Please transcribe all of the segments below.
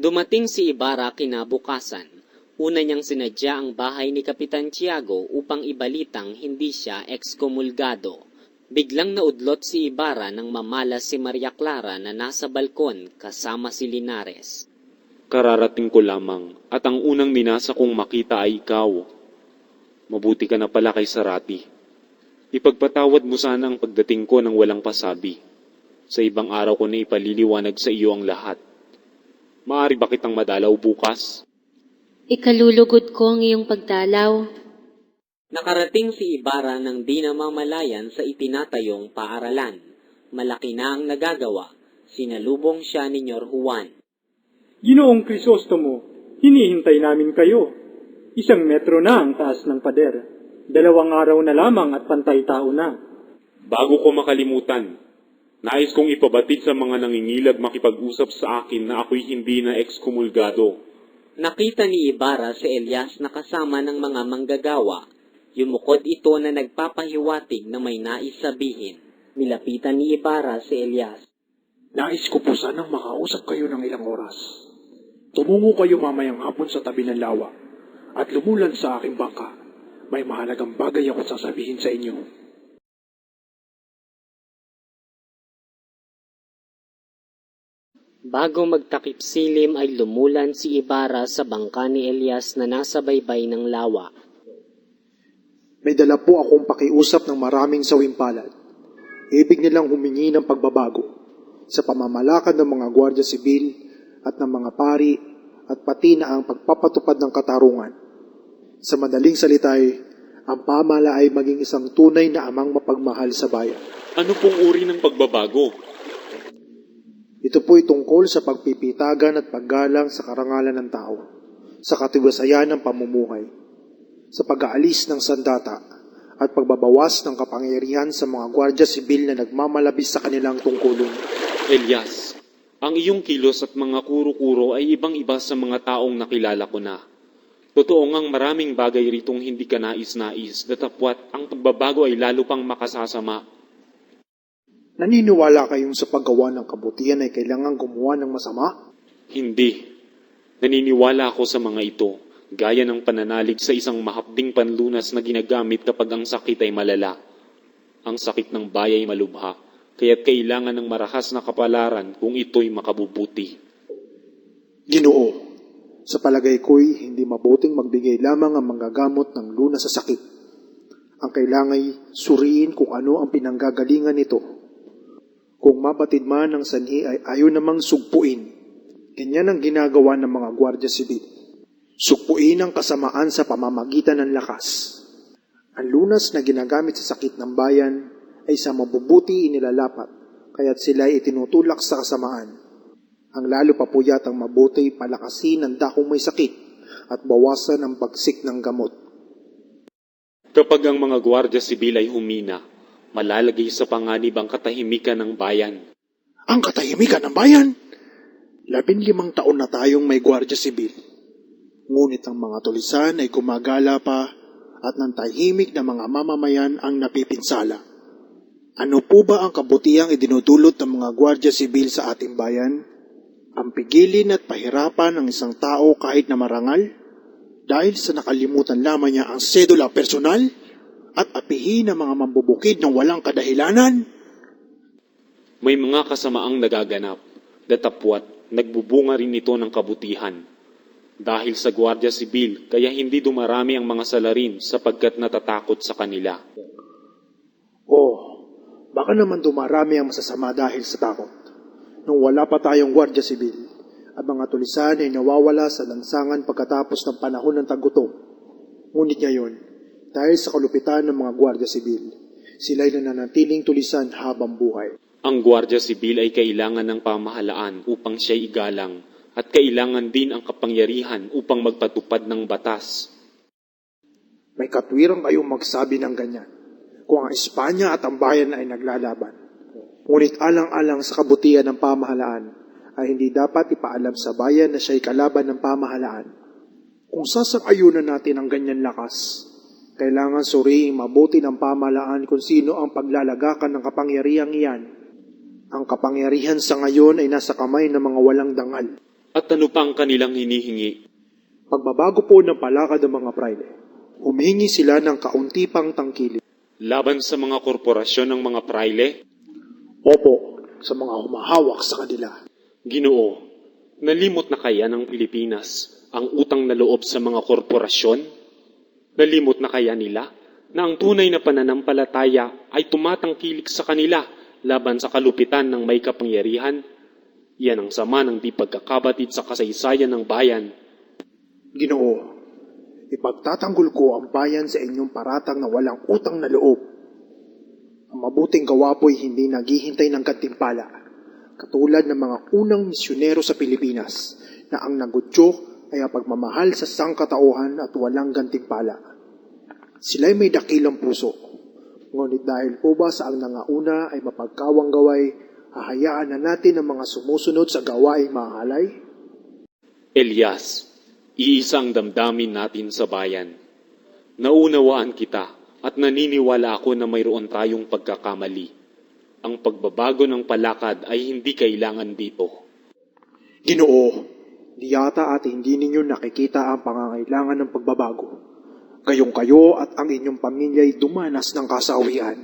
Dumating si Ibarra kinabukasan. Una niyang sinadya ang bahay ni Kapitan Tiago upang ibalitang hindi siya ekskomulgado. Biglang naudlot si Ibarra nang mamalas si Maria Clara na nasa balkon kasama si Linares. Kararating ko lamang at ang unang minasa kong makita ay ikaw. Mabuti ka na pala kay Sarati. Ipagpatawad mo sana ang pagdating ko ng walang pasabi. Sa ibang araw ko na ipaliliwanag sa iyo ang lahat. Maari ba kitang madalaw bukas? Ikalulugod ko ang iyong pagdalaw. Nakarating si Ibarra ng di namamalayan sa itinatayong paaralan. Malaki na ang nagagawa. Sinalubong siya ni Nyor Juan. Ginoong Krisostomo, hinihintay namin kayo. Isang metro na ang taas ng pader. Dalawang araw na lamang at pantay tao na. Bago ko makalimutan, nais kong ipabatid sa mga nangingilag makipag-usap sa akin na ako'y hindi na ekskomulgado. Nakita ni Ibarra si Elias na kasama ng mga manggagawa. Yumukod ito na nagpapahiwatig na may nais sabihin. Nilapitan ni Ibarra si Elias. Nais ko po sanang makausap kayo ng ilang oras. Tumungo kayo mamayang hapon sa tabi ng lawa at lumulan sa aking bangka. May mahalagang bagay ako sasabihin sa inyo. Bago magtakip silim ay lumulan si Ibarra sa bangka ni Elias na nasa baybay ng lawa. May dala po akong pakiusap ng maraming sawimpalad. Ibig nilang humingi ng pagbabago sa pamamalakad ng mga gwardya sibil at ng mga pari at pati na ang pagpapatupad ng katarungan. Sa madaling salita ay, ang pamala ay maging isang tunay na amang mapagmahal sa bayan. Ano pong uri ng pagbabago? Ito po'y tungkol sa pagpipitagan at paggalang sa karangalan ng tao, sa katiwasayan ng pamumuhay, sa pag-aalis ng sandata, at pagbabawas ng kapangyarihan sa mga gwardya sibil na nagmamalabis sa kanilang tungkulong. Elias, ang iyong kilos at mga kuro-kuro ay ibang-iba sa mga taong nakilala ko na. Totoo ngang maraming bagay ritong hindi ka nais-nais, datapwat ang pagbabago ay lalo pang makasasama. Naniniwala kayong sa paggawa ng kabutihan ay kailangan gumawa ng masama? Hindi. Naniniwala ako sa mga ito, gaya ng pananalig sa isang mahapding panlunas na ginagamit kapag ang sakit ay malala. Ang sakit ng bayay malubha, kaya't kailangan ng marahas na kapalaran kung ito'y makabubuti. Ginoo, sa palagay ko'y hindi mabuting magbigay lamang ang manggagamot ng luna sa sakit. Ang kailangan suriin kung ano ang pinanggagalingan nito. Kung mabatid man ang sanhi ay ayaw namang sugpuin. Ganyan ang ginagawa ng mga gwardya sibil. Sugpuin ang kasamaan sa pamamagitan ng lakas. Ang lunas na ginagamit sa sakit ng bayan ay sa mabubuti inilalapat, kaya't sila ay itinutulak sa kasamaan. Ang lalo pa po yatang mabuti palakasin ang dakong may sakit at bawasan ang pagsik ng gamot. Kapag ang mga gwardya sibil ay humina, malalagay sa panganib ang katahimikan ng bayan. Ang katahimikan ng bayan! Labinlimang taon na tayong may gwardya sibil. Ngunit ang mga tulisan ay gumagala pa at ng tahimik na mga mamamayan ang napipinsala. Ano po ba ang kabutihang idinudulot ng mga gwardya sibil sa ating bayan? Ang pigilin at pahirapan ng isang tao kahit na marangal? Dahil sa nakalimutan lamang niya ang sedula personal? At apihin ang mga mambubukid ng walang kadahilanan? May mga kasamaang nagaganap, datapwat nagbubunga rin ito ng kabutihan. Dahil sa Gwardya Sibil, kaya hindi dumarami ang mga salarin sapagkat natatakot sa kanila. Oh, baka naman dumarami ang masasama dahil sa takot. Nung wala pa tayong gwardya sibil, ang mga tulisan ay nawawala sa lansangan pagkatapos ng panahon ng tagutom. Ngunit ngayon, dahil sa kalupitan ng mga gwardya sibil, sila'y nananatiling tulisan habang buhay. Ang Gwardya Sibil ay kailangan ng pamahalaan upang siya igalang at kailangan din ang kapangyarihan upang magpatupad ng batas. May katwirang kayong magsabi ng ganyan kung ang Espanya at ang bayan ay naglalaban. Ngunit alang-alang sa kabutihan ng pamahalaan ay hindi dapat ipaalam sa bayan na siya'y kalaban ng pamahalaan. Kung sasang-ayunan natin ang ganyan lakas, kailangan suriing mabuti ng pamahalaan kung sino ang paglalagakan ng kapangyarihang iyan. Ang kapangyarihan sa ngayon ay nasa kamay ng mga walang dangal. At ano pa ang kanilang hinihingi? Pagbabago po ng palakad ng mga praile, humihingi sila ng kaunti pang tangkili. Laban sa mga korporasyon ng mga praile? Opo, sa mga humahawak sa kanila. Ginoo, nalimot na kaya ng Pilipinas ang utang na loob sa mga korporasyon? Nalimot na kaya nila na ang tunay na pananampalataya ay tumatangkilik sa kanila laban sa kalupitan ng may kapangyarihan? Yan ang sama ng di pagkakabatid sa kasaysayan ng bayan. Ginoo, ipagtatanggol ko ang bayan sa inyong paratang na walang utang na loob. Ang mabuting gawa po'y hindi naghihintay ng kantimpala, katulad ng mga unang misyonero sa Pilipinas na ang nagutyo ay ang pagmamahal sa sangkatauhan at walang gantimpala. Sila'y may dakilang puso, ngunit dahil po ba sa ang nangauna ay mapagkawang gaway, hahayaan na natin ang mga sumusunod sa gawaing mahalay? Elias, iisa ang damdamin natin sa bayan. Naunawaan kita at naniniwala ako na mayroon tayong pagkakamali. Ang pagbabago ng palakad ay hindi kailangan dito. Ginoo, di yata at hindi ninyo nakikita ang pangangailangan ng pagbabago. Kayong kayo at ang inyong pamilya'y dumanas ng kasawian.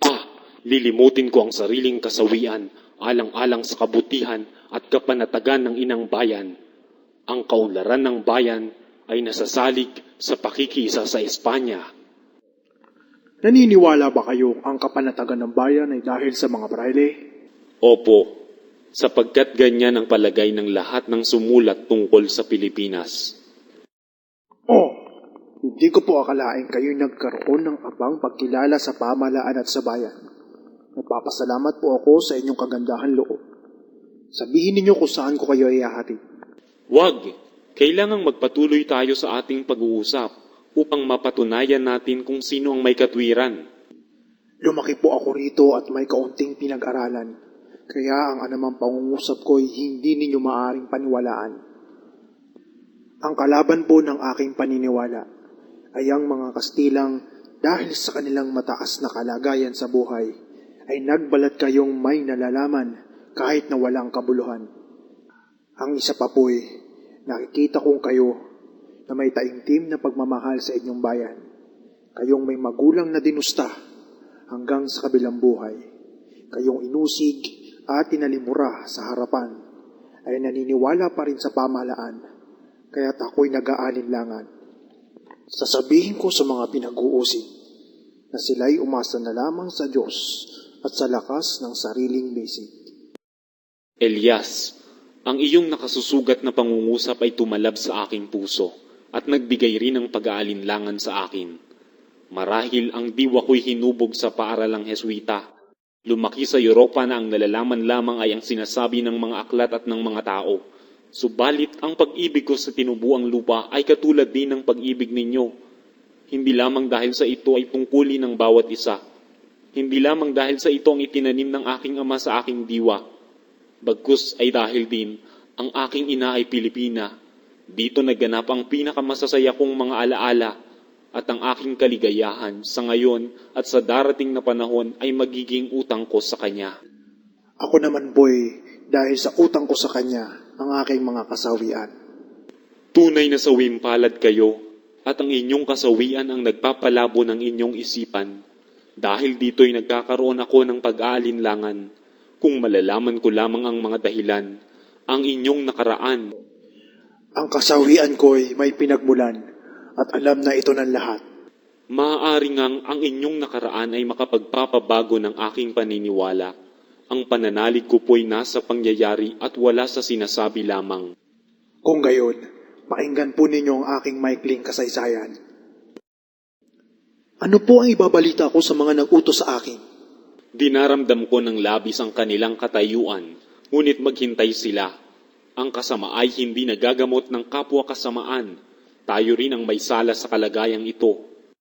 Ah, lilimutin ko ang sariling kasawian alang-alang sa kabutihan at kapanatagan ng inang bayan. Ang kaunlaran ng bayan ay nasasalig sa pakikiisa sa Espanya. Naniniwala ba kayo ang kapanatagan ng bayan ay dahil sa mga praile? Opo, sapagkat ganyan ang palagay ng lahat ng sumulat tungkol sa Pilipinas. Oh, hindi ko po akalain kayo'y nagkaroon ng abang pagkilala sa pamalaan at sa bayan. Nagpapasalamat po ako sa inyong kagandahan loob. Sabihin ninyo kung saan ko kayo iahatid. Wag! Kailangang magpatuloy tayo sa ating pag-uusap upang mapatunayan natin kung sino ang may katwiran. Lumaki po ako rito at may kaunting pinag-aralan. Kaya ang anumang pangungusap ko'y hindi ninyo maaring paniwalaan. Ang kalaban po ng aking paniniwala ay ang mga Kastilang dahil sa kanilang mataas na kalagayan sa buhay ay nagbalat kayong may nalalaman kahit na walang kabuluhan. Ang isa pa po'y nakikita kong kayo na may taimtim na pagmamahal sa inyong bayan. Kayong may magulang na dinusta hanggang sa kabilang buhay. Kayong inusig at tinalimura sa harapan ay naniniwala pa rin sa pamahalaan, kaya't ako'y nag-aalinlangan. Sasabihin ko sa mga pinag-uusig na sila'y umasa na lamang sa Diyos at sa lakas ng sariling bisig. Elias, ang iyong nakasusugat na pangungusap ay tumalab sa aking puso at nagbigay rin ng pag-aalinlangan sa akin. Marahil ang diwa ko'y hinubog sa paaralang Heswita. Lumaki sa Europa na ang nalalaman lamang ay ang sinasabi ng mga aklat at ng mga tao. Subalit ang pag-ibig ko sa tinubuang lupa ay katulad din ng pag-ibig ninyo. Hindi lamang dahil sa ito ay tungkulin ng bawat isa. Hindi lamang dahil sa ito ang itinanim ng aking ama sa aking diwa. Bagkus ay dahil din ang aking ina ay Pilipina. Dito naganap ang pinakamasasaya kong mga alaala at ang aking kaligayahan sa ngayon at sa darating na panahon ay magiging utang ko sa kanya. Ako naman boy, dahil sa utang ko sa kanya, ang aking mga kasawian. Tunay na sawimpalad kayo at ang inyong kasawian ang nagpapalabo ng inyong isipan. Dahil dito'y nagkakaroon ako ng pag-aalinlangan kung malalaman ko lamang ang mga dahilan, ang inyong nakaraan. Ang kasawian ko'y may pinagmulan at alam na ito ng lahat. Maaari ngang ang inyong nakaraan ay makapagpapabago ng aking paniniwala. Ang pananalig ko po'y nasa pangyayari at wala sa sinasabi lamang. Kung gayon, pakinggan po ninyo ang aking maikling kasaysayan. Ano po ang ibabalita ko sa mga nag-utos sa akin? Dinaramdam ko ng labis ang kanilang katayuan, ngunit maghintay sila. Ang kasama ay hindi nagagamot ng kapwa kasamaan. Tayo rin ang may sala sa kalagayang ito.